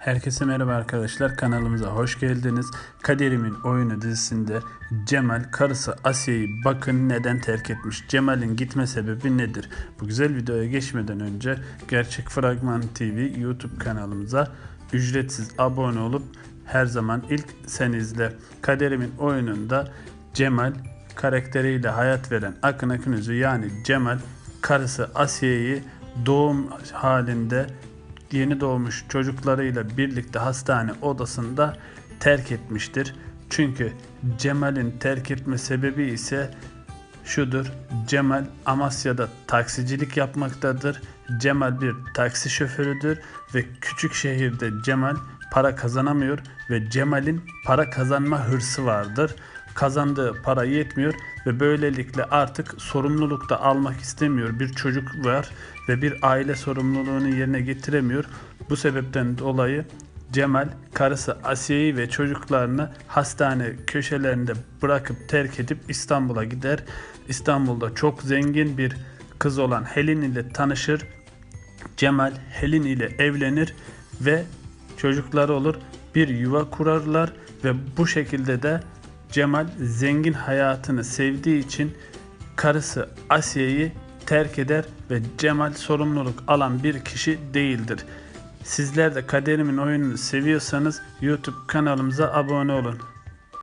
Herkese merhaba arkadaşlar kanalımıza hoş geldiniz. Kaderimin Oyunu dizisinde Cemal karısı Asya'yı bakın neden terk etmiş. Cemal'in gitme sebebi nedir? Bu güzel videoya geçmeden önce Gerçek Fragman TV YouTube kanalımıza ücretsiz abone olup her zaman ilk sen izle. Kaderimin Oyununda Cemal karakteriyle hayat veren Akın Akınözü yani Cemal karısı Asya'yı doğum halinde yeni doğmuş çocuklarıyla birlikte hastane odasında terk etmiştir. Çünkü Cemal'in terk etme sebebi ise şudur. Cemal Amasya'da taksicilik yapmaktadır. Cemal bir taksi şoförüdür ve küçük şehirde Cemal para kazanamıyor ve Cemal'in para kazanma hırsı vardır. Kazandığı para yetmiyor ve böylelikle artık sorumluluk da almak istemiyor. Bir çocuk var ve bir aile sorumluluğunu yerine getiremiyor. Bu sebepten dolayı Cemal karısı Asiye'yi ve çocuklarını hastane köşelerinde bırakıp terk edip İstanbul'a gider. İstanbul'da çok zengin bir kız olan Helin ile tanışır. Cemal Helin ile evlenir ve çocukları olur. Bir yuva kurarlar ve bu şekilde de Cemal zengin hayatını sevdiği için karısı Asiye'yi terk eder ve Cemal sorumluluk alan bir kişi değildir. Sizler de kaderimin oyununu seviyorsanız YouTube kanalımıza abone olun.